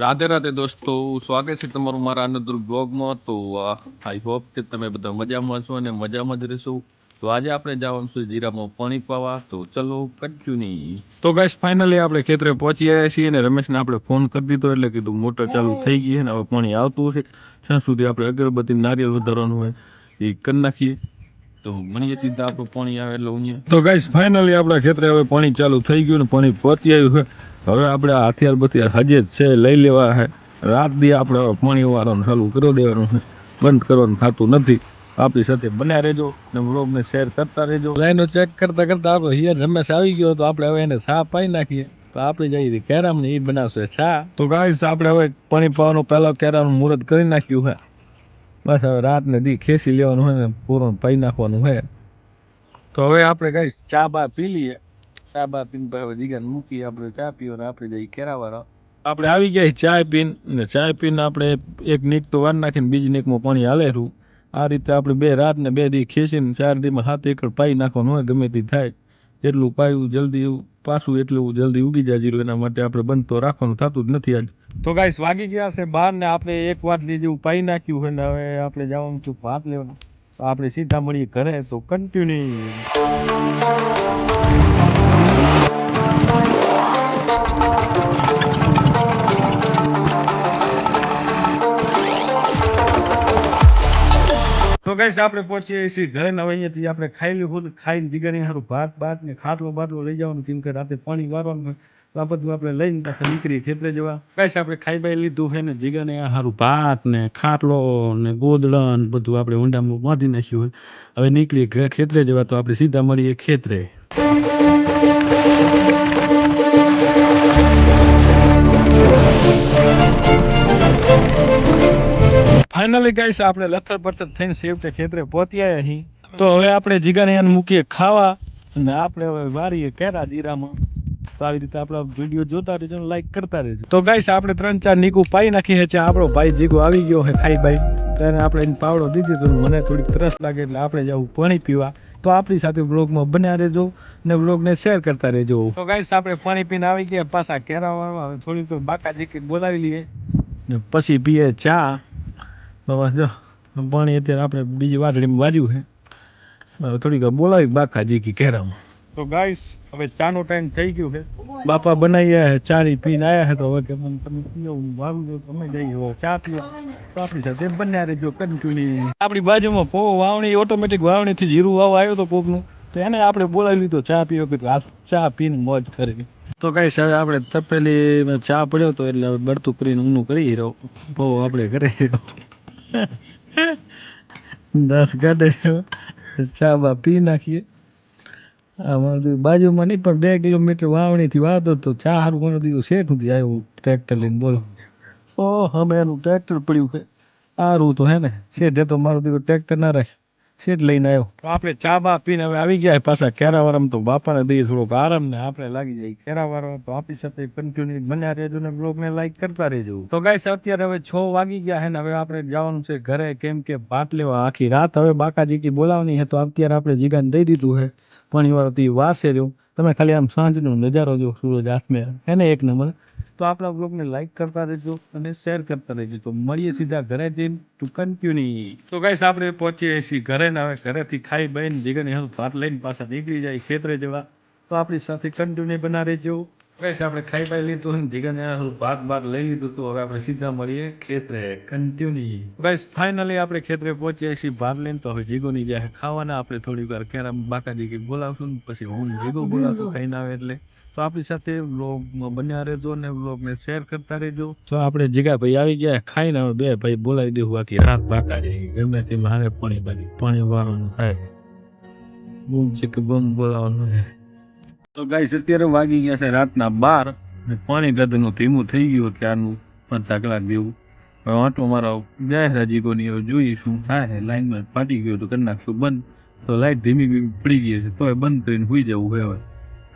રાધે રાધે દોસ્તો સ્વાગત છે તમારું મારા અનંતદુર્ગ બ્લોગમાં. તો આઈ હોપ કે તમે બધા મજામાં છો અને મજામાં જ રહેશો. તો આજે આપણે જવાનું છે જીરામાં પાણી પાવા. તો ચલો નહીં તો ગાઈસ ફાઇનલી આપણે ખેતરે પહોંચી આવ્યા છીએ અને રમેશને આપણે ફોન કરી દીધો એટલે કીધું મોટર ચાલુ થઈ ગઈ અને હવે પાણી આવતું હશે. ત્યાં સુધી આપણે અગરબત્તી નારિયેળ વધારવાનું હોય એ કરી નાખીએ. તો મળીએ સીધા આપણું પાણી આવે એટલે તો ગાઈસ ફાઇનલી આપણા ખેતરે હવે પાણી ચાલુ થઈ ગયું ને પાણી પહોંચી આવ્યું છે. હવે આપણે આ હથિયાર બથિયાર હજે જ છે લઈ લેવા છે રાત દી આપણે પાણી વાળવાનું ચાલુ કરી દેવાનું છે બંધ કરવાનું થતું નથી. આપણી સાથે બન્યા રહેજો ને વ્લોગને શેર કરતા રહેજો. લાઈનો ચેક કરતા કરતાં આપણો હિયર રમેશ આવી ગયો તો આપણે હવે એને ચા પાઈ નાખીએ. તો આપણે જઈએ કેરામ ને એ બનાવશે ચા તો ગાઈસ આપણે હવે પાણી પાવાનું પહેલાં કેરામનું મુહૂર્ત કરી નાખ્યું છે બસ હવે રાતને દી ખેંચી લેવાનું હોય ને પૂરો પાઈ નાખવાનું છે તો હવે આપણે ગાઈસ ચા બા પી લઈએ. ચા બા પીને પછી જીગાને મૂકી આપણે ચા પીવો આપણે જઈએ કેરાવાળો. આપણે આવી ગયા ચા પીને, ને ચા પીને આપણે એક નીક તો વાર નાખીને બીજી નીકમાં પાણી હાલેરું આ રીતે આપણે બે રાત ને બે દી ખેંચીને ચાર દીમાં સાત એકડ પાઈ નાખવાનું હોય, ગમે તે થાય. એટલું પાયું જલ્દી પાછું એટલું જલ્દી ઉગી જાય જીરું એના માટે આપણે બંધ તો રાખવાનું થતું જ નથી આજ. તો ગાઈસ વાગી ગયા છે બહાર ને આપણે એક વાર જેવું પાઈ નાખ્યું હોય ને હવે આપણે જવાનું છું ભાત લેવાનું. તો આપણે સીધા મળીએ ઘરે, તો કન્ટિન્યુ તો કઈશ આપણે પહોંચીએ છીએ ઘરે. ને અહીંયાથી આપણે ખાઈ લીધું, ખાઈને જીગરની સારું ભાત ભાત ને ખાટલો બાટલો લઈ જવાનું. કેમ કે રાતે પાણી વારવાનું આ બધું આપણે લઈને પાછા નીકળી ખેતરે જવા. ગાઈસ આપણે ખાઈ બાઈ લીધું હોય ને જીગાને આ સારું ભાત ને ખાટલો ને ગોદડન બધું આપણે ઊંડામાં બાંધી નાખ્યું હોય. હવે નીકળીએ ખેતરે જવા તો આપણે સીધા મળીએ ખેતરે. ફાઇનલી ગાઈસ આપણે લથર પડતર થઈને સેફટે ખેતરે પહોંચ્યા અહીં તો હવે આપણે જીગાને મૂકીએ ખાવા અને આપણે હવે વારીએ કેરા જીરામાં. તો આવી રીતે આપણા વીડિયો જોતા રહેજો લાઈક કરતા રહેજો. તો ગાઈશ આપણે ત્રણ ચાર નીકુ પાઈ નાખી છે. આપણો ભાઈ જીગો આવી ગયો છે ખાઈ ભાઈ ત્યારે આપણે એને પાવડો દીધી તો મને થોડીક તરસ લાગે એટલે આપણે જવું પાણી પીવા. તો આપણી સાથે બ્લોગમાં બન્યા રહેજો ને બ્લોગને શેર કરતા રહેજો. તો ગાઈસ આપણે પાણી પીને આવી ગયા પાછા કેરા વાળવા. હવે થોડીક બાકા જીકી બોલાવી લઈએ. ને પછી પીએ ચા. બસ જો, પાણી અત્યારે આપણે બીજી વાટડીમાં વાર્યું છે. થોડીક બોલાવી બાકા જીકી કેરામાં તો ગાઈસ, હવે ચાનો ટાઈમ થઈ ગયો છે. બાપા બનાવી આવ્યા ચાની, પીને આવ્યા છે તો હવે કે તમે પીઓ, હું વાવી દો તમે જઈ હવે ચા પીઓ. તો આપણી સાથે બન્યા રહેજો કન્ટિન્યુ આપણી બાજુમાં પો, વાવણી ઓટોમેટિક વાવણીથી જીરું વાવ આવ્યો તો કોકનું. તો એને આપણે બોલાવી લીધો, ચા પીવો હાલ ચા પીને મોજ કરી. તો ગાઈસ, હવે આપણે તપેલી ચા પડ્યો તો એટલે હવે બળતું કરીને ઊનું કરી રહ્યો. બહુ આપણે ઘરે. દસ ગાડે ચા બા પી નાખીએ. તો બાજુમાં નહીં પણ બે કિલોમીટર વાવણીથી વાવતો તો ચા સારું મને દીધું શેઠ સુધી આવ્યું ટ્રેક્ટર લઈને બોલો. ઓ હવે એનું ટ્રેક્ટર પડ્યું છે. સારું તો હે ને શેઠે તો મારું દીધું ટ્રેક્ટર ના રાખે. શેઠ લઈને આવ્યો. તો આપણે ચા બા પીને હવે આવી ગયા પાછા કેરાવારમાં તો બાપાને દઈએ થોડોક આરામ ને આપણે લાગી જાય કેરાવારમાં તો આપણી સાથે કન્ટિન્યુ બન્યા રહેજો ને બ્લોગને લાઈક કરતા રહેજો. તો ગાઈસ અત્યારે હવે છ વાગી ગયા છે ને હવે આપણે જવાનું છે ઘરે કેમ કે ભાત લેવા આખી રાત. હવે બાકાજી કી બોલાવવાની છે તો અત્યારે આપણે જીગાને દઈ દીધું છે પણ એ તો વાર છે રહ્યો. તમે ખાલી આમ સાંજનો નજારો જો, સૂરજ હાથમે હે ને એક નંબર. તો આપણા બ્લોગને લાઈક કરતા રહેજો અને શેર કરતા રહેજો. તો મળીએ સીધા ઘરે જઈને ટુ કન્ટિન્યુ તો ગાઈસ આપણે પહોંચીએ છીએ ઘરે ને હવે ઘરેથી ખાઈ બહીને જીગન હેલ્પ ભાત લઈને પાછા નીકળી જાય ખેતરે જવા. તો આપણી સાથે કન્ટિન્યુ બના રહેજો. ગાઈસ આપણે ખાઈ પાઈ લીધું ને જીગને ભાત ભાત લઈ લીધું તો હવે આપણે સીધા મળીએ ખેતરે કન્ટિન્યુ ગાઈસ ફાઇનલી આપણે ખેતરે પહોંચીએ છીએ ભાત લઈને તો હવે જીગોની જાય ખાવાના આપણે થોડીક વાર કેરામ બાકાજી કે બોલાવશું ને પછી હું જીગો બોલાવશું ખાઈને આવે એટલે. તો આપણી સાથે વ્લોગમાં બન્યા રહેજો ને વ્લોગને શેર કરતા રહેજો. તો આપણે જીગા ભાઈ આવી ગયા ખાઈને હવે બે ભાઈ બોલાવી દેવું બાકી રાત બાકા જઈ ગમે તે મારે પાણી બાકી પાણી વાળવાનું થાય. બૂમ છે કે બમ બોલાવવાનું તો ગાઈસ, અત્યારે વાગી ગયા છે રાતના બાર પાણી ગદનું ધીમું થઈ ગયું ક્યારનું પાંચ કલાક જેવું. હવે વાંટો મારો જાય રાજીકોની હવે જોઈએ શું થાય લાઈનમાં ફાટી ગયો તો કરી નાખશું બંધ. તો લાઈટ ધીમી પડી ગઈ છે, તોય બંધ કરીને સુઈ જવું હવે.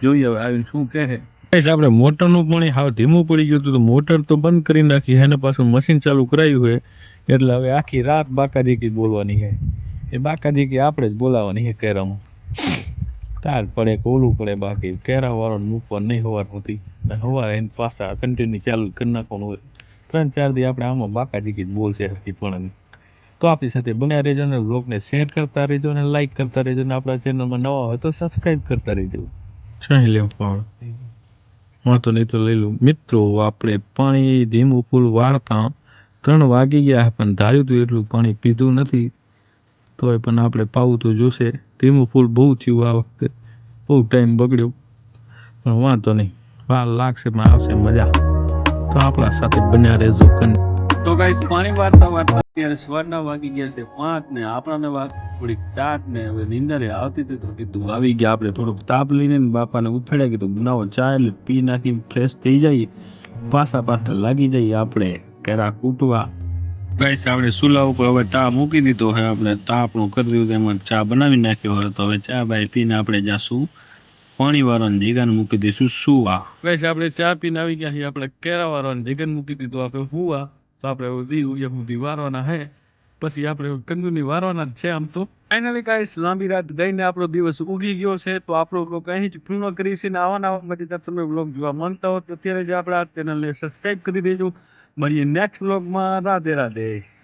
જોઈએ હવે આવીને શું કહે ગાઈસ, આપણે મોટરનું પાણી હાવ ધીમું પડી ગયું હતું તો મોટર તો બંધ કરી નાખી એને પાછું મશીન ચાલુ કરાયું હોય એટલે હવે આખી રાત બાકાદીકી બોલવાની છે. એ બાકાદીકી આપણે જ બોલાવવાની છે કેરામાં. તાર પડે કે ઓલું પડે બાકી. કેરા વાળો મૂકવા નહીં હોવાનું હતી હવારે એને પાછા કન્ટિન્યુ ચાલુ કરી નાખવાનું હોય. ત્રણ, ચાર દી આપણે આમાં બાકા બાકાજી જ બોલશે પણ. તો આપણી સાથે બન્યા રહેજો ને બ્લોગને શેર કરતા રહેજો ને લાઈક કરતા રહેજો ને આપણા ચેનલમાં નવા હોય તો સબસ્ક્રાઈબ કરતા રહેજો. ચાહી લેવું હું તો નહીં તો લઈ લઉં. મિત્રો, આપણે પાણી, ધીમું ફૂલ વાળતા ત્રણ વાગી ગયા પણ ધાર્યું હતું એટલું પાણી પીધું નથી. તોય પણ આપણે પાવું તો જોશે. ધીમું ફૂલ બહુ થયું આ વખતે. બહુ ટાઈમ બગડ્યો. પણ વાંધો નહીં. વાર લાગશે, પણ આવશે મજા. તો આપણા સાથે બન્યા રહેજો કન તો ગાઈસ પાણી વાર્તા વાર્તા અત્યારે સવારના વાગી ગયા છે પાંચ ને આપણાને વાત થોડીક ટાટ ને હવે નિંદરે આવતી હતી તો કીધું આવી ગયા આપણે થોડોક તાપ લઈને બાપાને ઉફેડ્યા કીધું બનાવો ચા એટલે પી નાખી ફ્રેશ થઈ જઈએ. પાછા પાછા લાગી જઈએ આપણે. કેરા કૂટવા ગાઈસ આપણે ચૂલા ઉપર હવે ચા મૂકી દીધો છે. આપણે તા આપણું કરી દીધું એમાં ચા બનાવી નાખ્યો હોય તો હવે ચા બાય પીને આપણે જાશું. પાણી વાળાને જીગાને મૂકી દઈશું. સુવા ગાઈસ આપણે ચા પીને આવી ગયા છીએ. આપણે કેરા વાળાને જીગન મૂકી દીધું. આપણે હુવા તો આપણે ઉધી ઉયા સુધી વારવાના હે. પછી આપણે કંદુની વારવાના જ છે આમ તો. ફાઇનલી ગાઈસ લાંબી રાત ગઈને આપણો દિવસ ઉગી ગયો છે. તો આપણો બ્લોગ અહીં જ પૂર્ણ કરી છે ને આવા નવા મજેદાર તમે બ્લોગ જોવા માંગતા હો તો અત્યારે જ આપણે આ ચેનલને સબસ્ક્રાઈબ કરી દેજો. મળીએ નેક્સ્ટ બ્લોગમાં રાધે રાધે.